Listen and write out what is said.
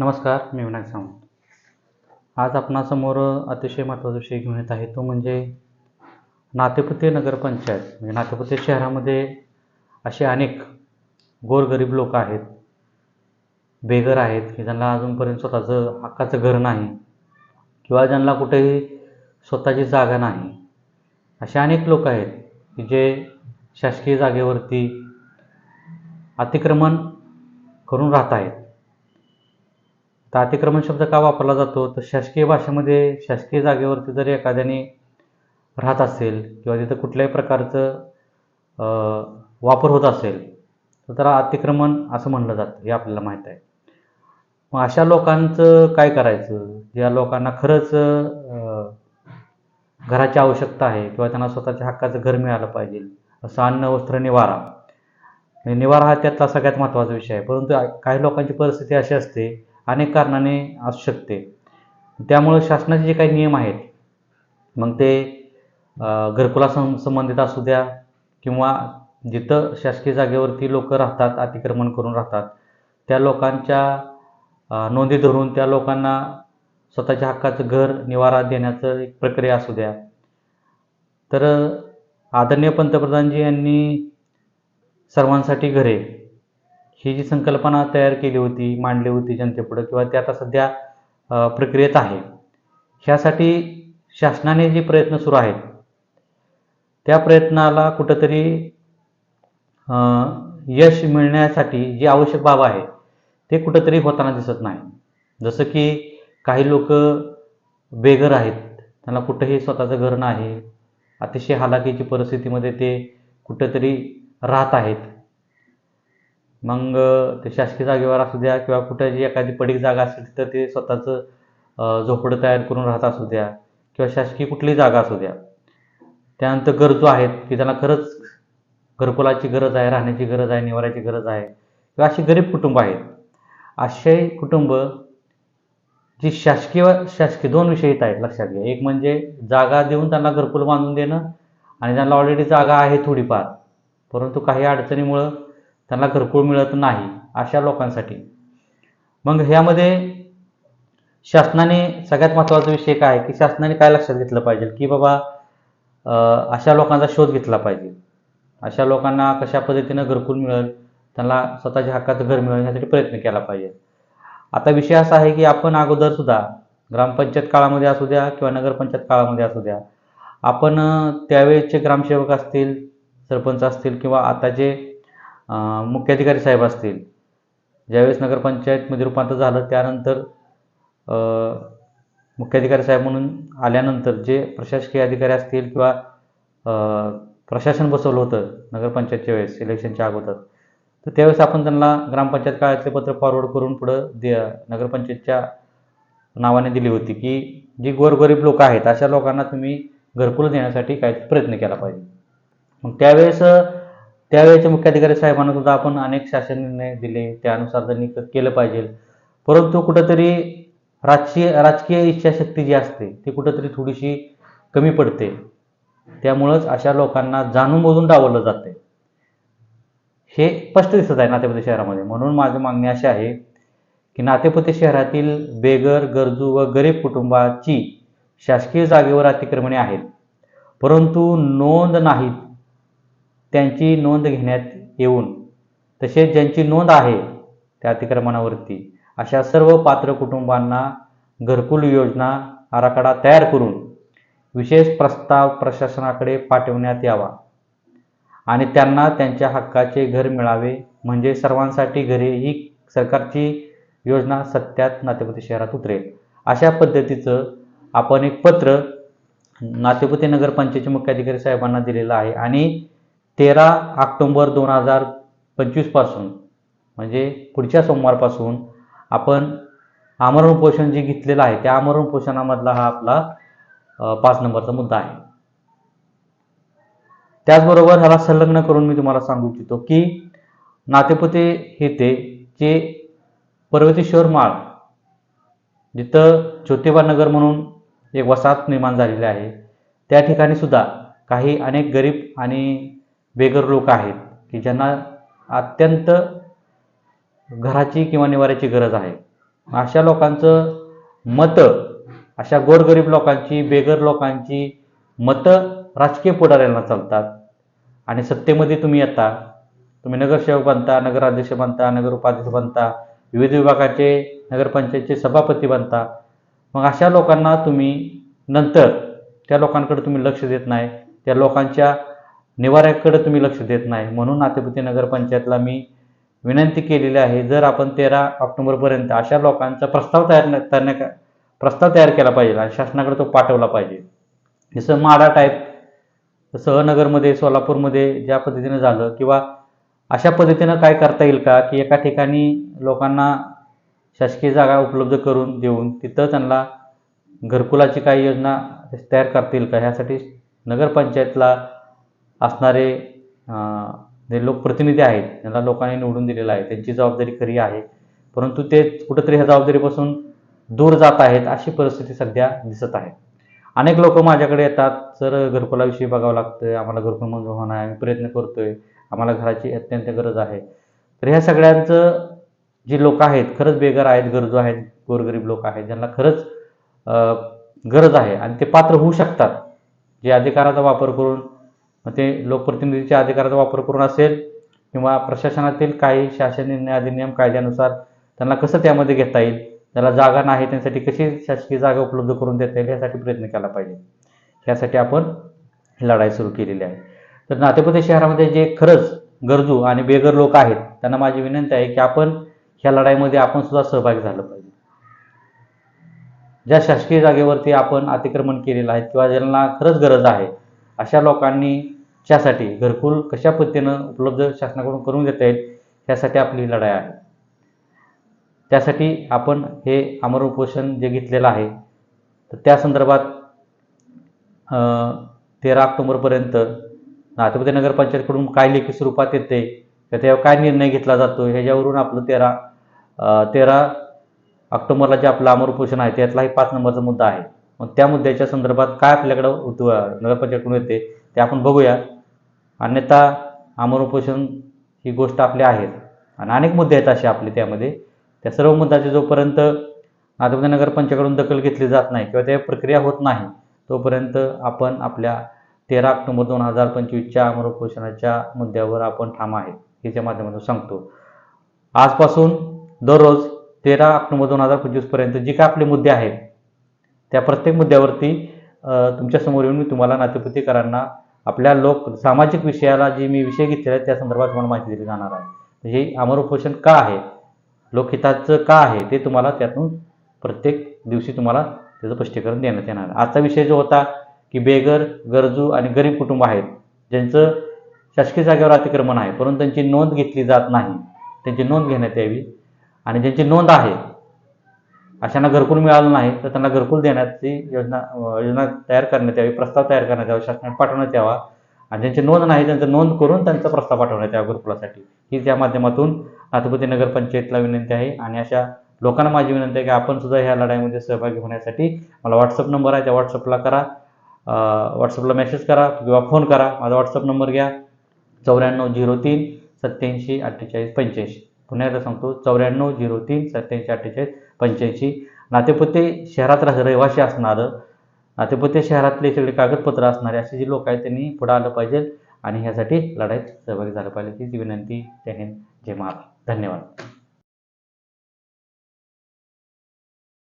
नमस्कार मी विनायक सावंत. आज आपणासमोर अतिशय महत्त्वाचा विषय घेऊन येत आहे. तो म्हणजे नातेपुते नगरपंचायत. म्हणजे नातेपुते शहरामध्ये असे अनेक गोरगरीब लोक आहेत. बेघर आहेत की ज्यांना अजूनपर्यंत स्वतःचं हक्काचं घर नाही किंवा ज्यांना कुठेही स्वतःची जागा नाही. असे अनेक लोक आहेत की जे शासकीय जागेवरती अतिक्रमण करून राहत आहेत. तर अतिक्रमण शब्द का वापरला जातो? तर शासकीय भाषेमध्ये शासकीय जागेवरती जर एखाद्याने राहत असेल किंवा तिथं कुठल्याही प्रकारचं वापर होत असेल तर त्याला अतिक्रमण असं म्हणलं जातं हे आपल्याला माहीत आहे. मग अशा लोकांचं काय करायचं? ज्या लोकांना खरंच घराची आवश्यकता आहे किंवा त्यांना स्वतःच्या हक्काचं घर मिळालं पाहिजे असं अन्न वस्त्र निवारा. निवारा हा त्यातला सगळ्यात महत्त्वाचा विषय आहे. परंतु काही लोकांची परिस्थिती अशी असते अनेक कारणाने असू शकते. त्यामुळं शासनाचे जे काही नियम आहेत मग ते घरकुला सं संबंधित असू द्या किंवा जिथं शासकीय जागेवरती लोक राहतात अतिक्रमण करून राहतात त्या लोकांच्या नोंदी धरून त्या लोकांना स्वतःच्या हक्काचं घर निवारा देण्याचं एक प्रक्रिया असू द्या. तर आदरणीय पंतप्रधानजी यांनी सर्वांसाठी घरे ही जी संकल्पना तयार केली होती मांडली होती जनतेपुढं किंवा ते आता सध्या प्रक्रियेत आहे ह्यासाठी शासनाने जे प्रयत्न सुरू आहेत त्या प्रयत्नाला कुठंतरी यश मिळण्यासाठी जी आवश्यक बाब आहे ते कुठंतरी होताना दिसत नाही. जसं की काही लोक बेघर आहेत त्यांना कुठंही स्वतःचं घर नाही अतिशय हालाकीची परिस्थितीमध्ये ते कुठंतरी राहत आहेत. मग ते शासकीय जागेवर असू द्या किंवा कुठं जी एखादी पडीक जागा असेल तर ते स्वतःचं झोपडं तयार करून राहत असू द्या किंवा शासकीय कुठलीही जागा असू द्या. त्यानंतर गरजू आहेत की त्यांना खरंच घरकुलाची गरज आहे राहण्याची गरज आहे निवाऱ्याची गरज आहे किंवा अशी गरीब कुटुंब आहेत. असे कुटुंब जी शासकीय शासकीय दोन विषय येत आहेत लक्षात घ्या. एक म्हणजे जागा देऊन त्यांना घरकुल बांधून देणं आणि त्यांना ऑलरेडी जागा आहे थोडीफार परंतु काही अडचणीमुळं त्यांना घरकुल मिळत नाही अशा लोकांसाठी. मग ह्यामध्ये शासनाने सगळ्यात महत्त्वाचा विषय काय? आहे की शासनाने काय लक्षात घेतलं पाहिजे? की बाबा अशा लोकांचा शोध घेतला पाहिजे. अशा लोकांना कशा पद्धतीनं घरकुल मिळेल? त्यांना स्वतःच्या हक्काचं घर मिळेल यासाठी प्रयत्न केला पाहिजे. आता विषय असा आहे की आपण अगोदर सुद्धा ग्रामपंचायत काळामध्ये असू द्या किंवा नगरपंचायत काळामध्ये असू द्या आपण त्यावेळेचे ग्रामसेवक असतील सरपंच असतील किंवा आताचे जे मुख्याधिकारी साहेब असतील. ज्यावेळेस नगरपंचायतमध्ये रूपांतर झालं त्यानंतर मुख्याधिकारी साहेब म्हणून आल्यानंतर जे प्रशासकीय अधिकारी असतील किंवा प्रशासन बसवलं होतं नगरपंचायतच्या वेळेस इलेक्शनच्या अगोदर तर त्यावेळेस आपण त्यांना ग्रामपंचायत काळातले पत्र फॉरवर्ड करून पुढं दे नगरपंचायतच्या नावाने दिली होती की जी गोरगरीब लोक आहेत अशा लोकांना तुम्ही घरकुल देण्यासाठी काय प्रयत्न केला पाहिजे. मग त्यावेळेस त्यावेळेच्या मुख्याधिकारी साहेबांना सुद्धा आपण अनेक शासन निर्णय दिले त्यानुसार त्यांनी क- केलं पाहिजे. परंतु कुठंतरी राजकीय राजकीय इच्छाशक्ती जी असते ती कुठंतरी थोडीशी कमी पडते. त्यामुळंच अशा लोकांना जाणून बुजून डावलं जाते हे स्पष्ट दिसत आहे नातेपुते शहरामध्ये. म्हणून माझी मागणी अशी आहे की नातेपुते शहरातील बेघर गरजू व गरीब कुटुंबाची शासकीय जागेवर अतिक्रमणे आहेत. परंतु नोंद नाहीत त्यांची नोंद घेण्यात येऊन तसेच ज्यांची नोंद आहे त्या अतिक्रमणावरती अशा सर्व पात्र कुटुंबांना घरकुल योजना आराखडा तयार करून विशेष प्रस्ताव प्रशासनाकडे पाठवण्यात यावा आणि त्यांना त्यांच्या हक्काचे घर मिळावे म्हणजे सर्वांसाठी घरे ही सरकारची योजना सत्यात नातेपुते शहरात उतरेल. अशा पद्धतीचं आपण एक पत्र नातेपुते नगरपंचायतीचे मुख्याधिकारी साहेबांना दिलेलं आहे आणि तेरा ऑक्टोंबर दोन हजार पंचवीसपासून म्हणजे पुढच्या सोमवारपासून आपण आमरण उपोषण जे घेतलेलं आहे त्या आमरण उपोषणामधला हा आपला पाच नंबरचा मुद्दा आहे. त्याचबरोबर ह्याला संलग्न करून मी तुम्हाला सांगू इच्छितो की नातेपुते हे ते जे पर्वतेश्वर माळ जिथं ज्योतिबा नगर म्हणून एक वसाहत निर्माण झालेली आहे त्या ठिकाणी सुद्धा काही अनेक गरीब आणि बेघर लोक आहेत की ज्यांना अत्यंत घराची किंवा निवाऱ्याची गरज आहे. अशा लोकांचं मतं अशा गोरगरीब लोकांची बेघर लोकांची मतं राजकीय पुढाऱ्यांना चालतात. आणि सत्तेमध्ये तुम्ही येता तुम्ही नगरसेवक बनता नगराध्यक्ष बनता नगर उपाध्यक्ष बनता विविध विभागाचे नगरपंचायतचे सभापती बनता. मग अशा लोकांना तुम्ही नंतर त्या लोकांकडे तुम्ही लक्ष देत नाही. त्या लोकांच्या निवाऱ्याकडे तुम्ही लक्ष देत नाही. म्हणून नातेपुती नगरपंचायतला मी विनंती केलेली आहे जर आपण तेरा ऑक्टोबरपर्यंत अशा लोकांचा प्रस्ताव तयार न- करण्या प्रस्ताव तयार केला पाहिजे आणि शासनाकडे तो पाठवला पाहिजे. जसं माडा टाईप सहनगरमध्ये सोलापूरमध्ये ज्या पद्धतीनं झालं किंवा अशा पद्धतीनं काय करता येईल का की एका ठिकाणी लोकांना शासकीय जागा उपलब्ध करून देऊन तिथं त्यांना घरकुलाची काही योजना तयार करता येईल का? ह्यासाठी नगरपंचायतला असणारे जे लोकप्रतिनिधी आहेत त्यांना लोकांनी निवडून दिलेलं आहे त्यांची जबाबदारी खरी आहे. परंतु ते कुठंतरी ह्या जबाबदारीपासून दूर जात आहेत अशी परिस्थिती सध्या दिसत आहे. अनेक लोक माझ्याकडे येतात सर घरकुलाविषयी बघावं लागतं आम्हाला घरकुल मंजूर होणार आहे आम्ही प्रयत्न करतोय आम्हाला घराची अत्यंत गरज आहे. तर ह्या सगळ्यांचं जे लोक आहेत खरंच बेघर आहेत गरजू आहेत गोरगरीब लोक आहेत ज्यांना खरंच गरज आहे. आणि ते पात्र होऊ शकतात जे अधिकाराचा वापर करून मग ते लोकप्रतिनिधीच्या अधिकाराचा वापर करून असेल किंवा प्रशासनातील काही शासन निर्णय अधिनियम कायद्यानुसार त्यांना कसं त्यामध्ये घेता येईल? त्याला जागा नाही त्यांसाठी कशी शासकीय जागा उपलब्ध करून देता येईल यासाठी प्रयत्न केला पाहिजे. यासाठी आपण लढाई सुरू केलेली आहे. तर नातेपुते शहरामध्ये जे खरंच गरजू आणि बेघर लोक आहेत त्यांना माझी विनंती आहे की आपण ह्या लढाईमध्ये आपण सुद्धा सहभागी झालं पाहिजे. ज्या शासकीय जागेवरती आपण अतिक्रमण केलेलं आहे किंवा ज्यांना खरंच गरज आहे अशा लोकांनी च्यासाठी घरकुल कशा पद्धतीनं उपलब्ध शासनाकडून करून देता येईल यासाठी आपली लढाई आहे. त्यासाठी आपण हे अमर उपोषण जे घेतलेलं आहे तर त्या संदर्भात तेरा ऑक्टोबरपर्यंत नातेपुते नगरपंचायतकडून काय लेखी स्वरूपात येते त्याच्यावर काय निर्णय घेतला जातो ह्याच्यावरून आपलं तेरा तेरा ऑक्टोबरला जे आपलं अमर उपोषण आहे त्यातलाही पाच नंबरचा मुद्दा आहे. मग त्या मुद्द्याच्या संदर्भात काय आपल्याकडं उत नगरपंचायतकडून येते ते आपण बघूया. अन्यथा अमर उपोषण ही गोष्ट आपली आहेत आणि अनेक मुद्दे आहेत असे आपले त्यामध्ये. त्या सर्व मुद्द्याचे जोपर्यंत नागपूर नगरपंचायतकडून दखल घेतली जात नाही किंवा त्या प्रक्रिया होत नाही तोपर्यंत आपण आपल्या तेरा ऑक्टोबर दोन हजार पंचवीसच्या अमर उपोषणाच्या मुद्द्यावर आपण ठाम आहे याच्या माध्यमातून सांगतो. आजपासून दररोज तेरा ऑक्टोबर दोन हजार पंचवीसपर्यंत जे काय आपले मुद्दे आहेत त्या प्रत्येक मुद्द्यावरती तुमच्यासमोर येऊन मी तुम्हाला नातेपुतीकरांना आपल्या लोक सामाजिक विषयाला जे मी विषय घेतलेला आहे त्या संदर्भात तुम्हाला माहिती दिली जाणार आहे. म्हणजे अमर उपोषण का आहे? लोकहिताचं का आहे? ते तुम्हाला त्यातून प्रत्येक दिवशी तुम्हाला त्याचं स्पष्टीकरण देण्यात येणार आजचा विषय जो होता की बेघर गरजू आणि गरीब कुटुंब आहेत ज्यांचं शासकीय जागेवर अतिक्रमण आहे परंतु त्यांची नोंद घेतली जात नाही. त्यांची नोंद घेण्यात यावी. आणि ज्यांची नोंद आहे अशांना घरकुल मिळालं नाही तर त्यांना घरकुल देण्याची योजना योजना तयार करण्यात यावी प्रस्ताव तयार करण्यात यावा शासनात पाठवण्यात यावा. आणि ज्यांची नोंद नाही त्यांचं नोंद करून त्यांचा प्रस्ताव पाठवण्यात यावा घरकुलासाठी ही त्या माध्यमातून नाथपती नगरपंचायतला विनंती आहे. आणि अशा लोकांना माझी विनंती आहे की आपण सुद्धा ह्या लढाईमध्ये सहभागी होण्यासाठी मला व्हॉट्सअप नंबर आहे त्या व्हॉट्सअपला करा. व्हॉट्सअपला मेसेज करा किंवा फोन करा. माझा व्हॉट्सअप नंबर घ्या. चौऱ्याण्णव झिरो तीन सत्याऐंशी अठ्ठेचाळीस पंच्याऐंशी. पुन्हा एकदा सांगतो चौऱ्याण्णव झिरो तीन सत्याऐंशी अठ्ठेचाळीस पंच्याऐंशी. नातेपुते शहरात राह रहिवासी असणारं नातेपुते शहरातले सगळे कागदपत्र असणारे असे जे लोक आहेत त्यांनी पुढे आलं पाहिजे आणि ह्यासाठी लढाईत सहभागी झालं पाहिजे. हीच विनंती. जय हिंद जय महाराज धन्यवाद.